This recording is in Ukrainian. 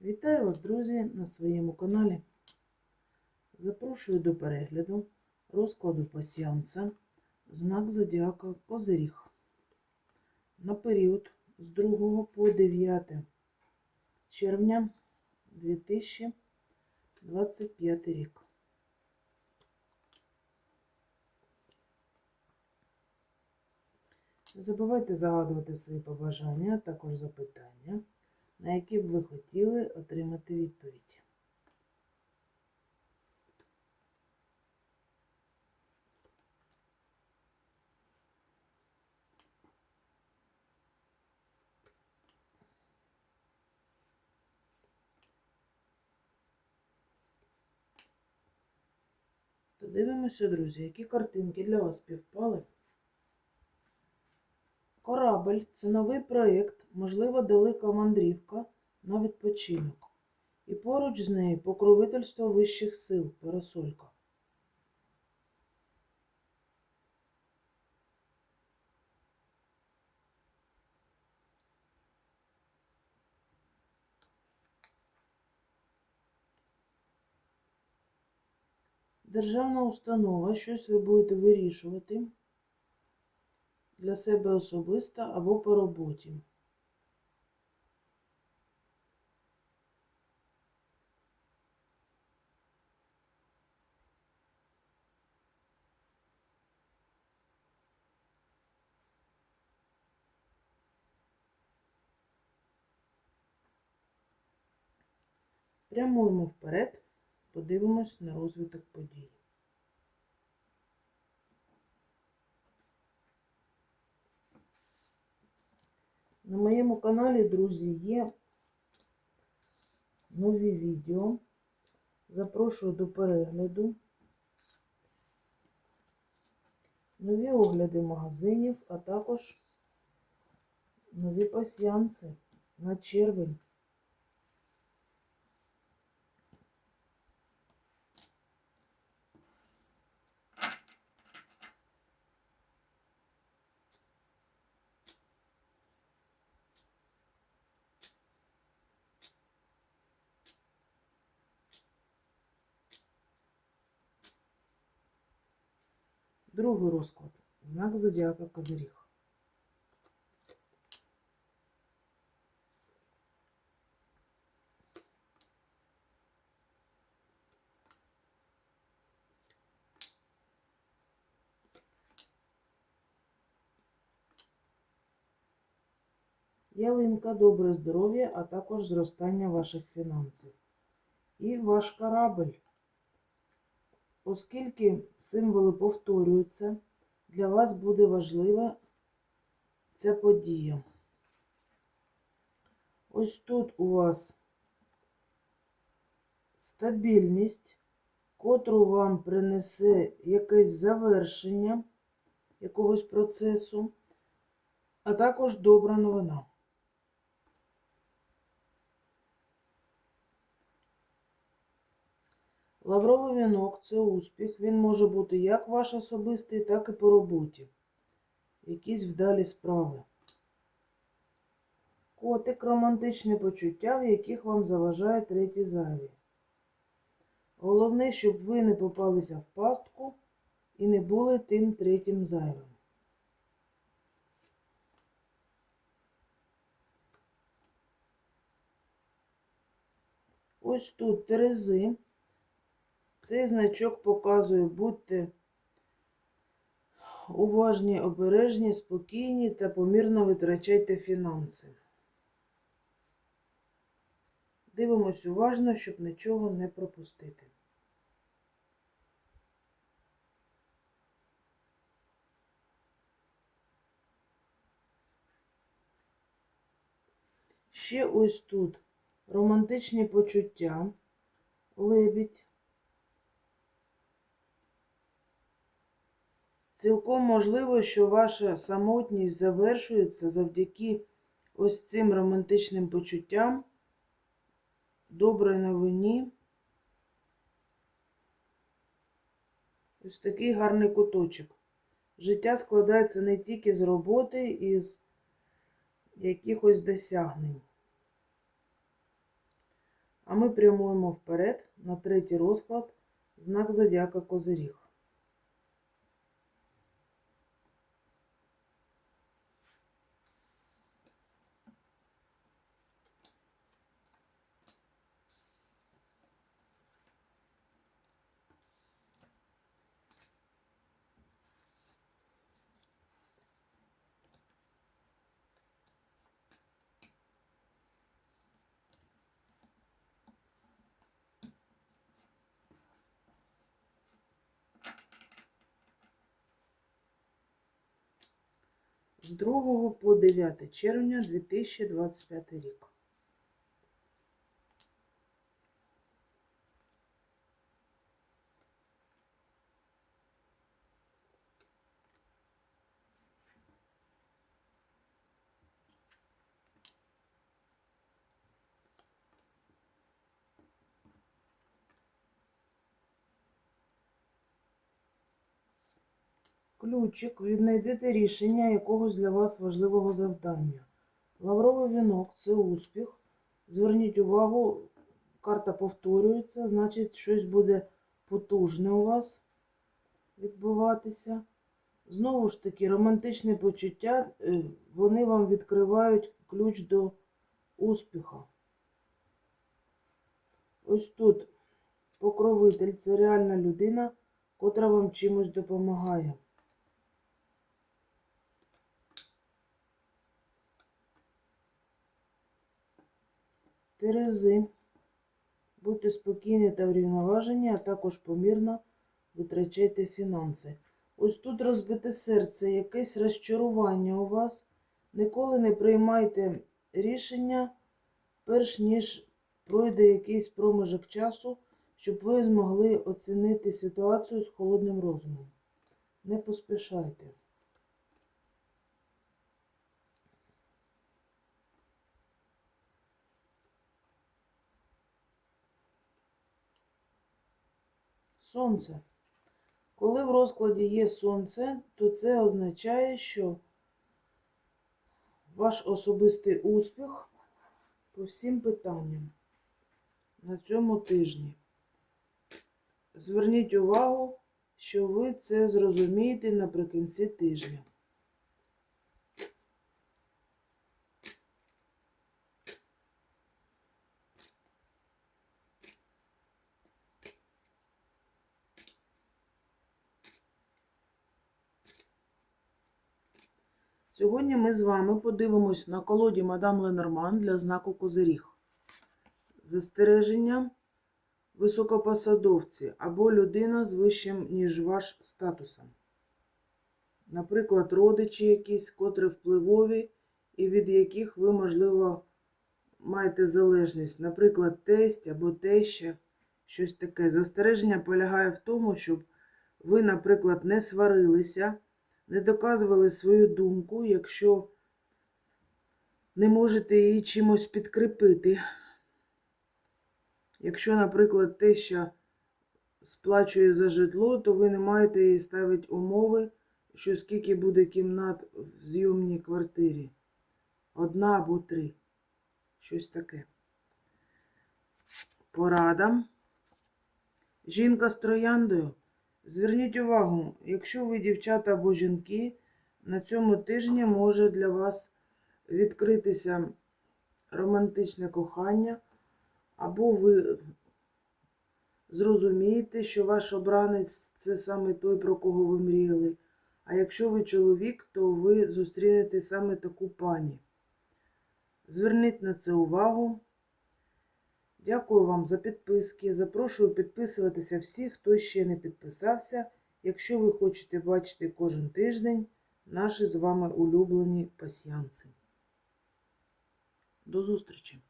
Вітаю вас, друзі, на своєму каналі. Запрошую до перегляду розкладу пасіанса знак Зодіака Козиріг на період з 2 по 9 червня 2025 рік. Не забувайте загадувати свої побажання, а також запитання, на які б ви хотіли отримати відповідь. Дивимося, друзі, які картинки для вас співпали. Корабель це новий проєкт, можливо, далека мандрівка на відпочинок. І поруч з нею покровительство вищих сил, парасолька. Державна установа, щось ви будете вирішувати для себе особисто або по роботі. Прямуємо вперед, подивимось на розвиток подій. На моєму каналі, друзі, є нові відео. Запрошую до перегляду. Нові огляди магазинів, а також нові пасіанси на червень. Другий розклад. Знак зодіака Козиріг. Ялинка, добре здоров'я, а також зростання ваших фінансів. І ваш корабль. Оскільки символи повторюються, для вас буде важлива ця подія. Ось тут у вас стабільність, котру вам принесе якесь завершення якогось процесу, а також добра новина. Лавровий вінок це успіх. Він може бути як ваш особистий, так і по роботі. Якісь вдалі справи. Котик романтичні почуття, в яких вам заважає третій зайвий. Головне, щоб ви не попалися в пастку і не були тим третім зайвим. Ось тут терези. Цей значок показує, будьте уважні, обережні, спокійні та помірно витрачайте фінанси. Дивимось уважно, щоб нічого не пропустити. Ще ось тут романтичні почуття, лебідь. Цілком можливо, що ваша самотність завершується завдяки ось цим романтичним почуттям, доброї новині. Ось такий гарний куточок. Життя складається не тільки з роботи і з якихось досягнень. А ми прямуємо вперед на третій розклад, знак Зодіака Козиріг. З 2 по 9 червня 2025 рік. Ключик, віднайдете рішення якогось для вас важливого завдання. Лавровий вінок це успіх. Зверніть увагу, карта повторюється, значить, щось буде потужне у вас відбуватися. Знову ж таки, романтичні почуття, е, вони вам відкривають ключ до успіха. Ось тут покровитель це реальна людина, котра вам чимось допомагає. Терези. Будьте спокійні та врівноважені, а також помірно витрачайте фінанси. Ось тут розбите серце, якесь розчарування у вас. Ніколи не приймайте рішення, перш ніж пройде якийсь проміжок часу, щоб ви змогли оцінити ситуацію з холодним розумом. Не поспішайте. Сонце. Коли в розкладі є сонце, то це означає, що ваш особистий успіх по всім питанням на цьому тижні. Зверніть увагу, що ви це зрозумієте наприкінці тижня. Сьогодні ми з вами подивимось на колоді Мадам Ленорман для знаку Козиріг. Застереження високопосадовці або людина з вищим, ніж ваш статусом. Наприклад, родичі якісь, котрі впливові, і від яких ви, можливо, маєте залежність. Наприклад, тесть або теща, щось таке. Застереження полягає в тому, щоб ви, наприклад, не сварилися не доказували свою думку, якщо не можете її чимось підкріпити. Якщо, наприклад, теща сплачує за житло, то ви не маєте їй ставити умови, що скільки буде кімнат в зйомній квартирі. Одна або три. Щось таке. Порада. Жінка з трояндою. Зверніть увагу, якщо ви дівчата або жінки, на цьому тижні може для вас відкритися романтичне кохання, або ви зрозумієте, що ваш обранець це саме той, про кого ви мріяли. А якщо ви чоловік, то ви зустрінете саме таку пані. Зверніть на це увагу. Дякую вам за підписки. Запрошую підписуватися всіх, хто ще не підписався. Якщо ви хочете бачити кожен тиждень наші з вами улюблені пасіянці. До зустрічі!